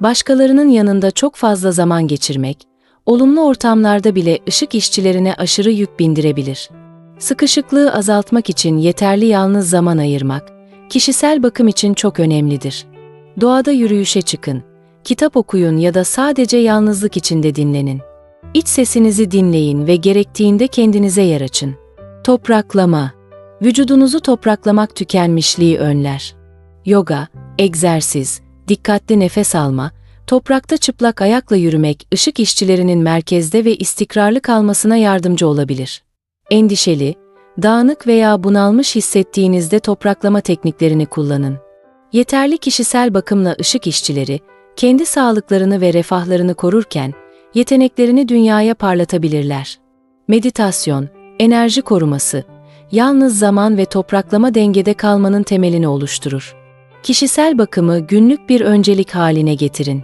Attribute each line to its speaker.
Speaker 1: Başkalarının yanında çok fazla zaman geçirmek, olumlu ortamlarda bile ışık işçilerine aşırı yük bindirebilir. Sıkışıklığı azaltmak için yeterli yalnız zaman ayırmak, kişisel bakım için çok önemlidir. Doğada yürüyüşe çıkın, kitap okuyun ya da sadece yalnızlık içinde dinlenin. İç sesinizi dinleyin ve gerektiğinde kendinize yer açın. Topraklama. Vücudunuzu topraklamak tükenmişliği önler. Yoga, egzersiz, dikkatli nefes alma, toprakta çıplak ayakla yürümek ışık işçilerinin merkezde ve istikrarlı kalmasına yardımcı olabilir. Endişeli, dağınık veya bunalmış hissettiğinizde topraklama tekniklerini kullanın. Yeterli kişisel bakımla ışık işçileri, kendi sağlıklarını ve refahlarını korurken, yeteneklerini dünyaya parlatabilirler. Meditasyon, enerji koruması, yalnız zaman ve topraklama dengede kalmanın temelini oluşturur. Kişisel bakımı günlük bir öncelik haline getirin.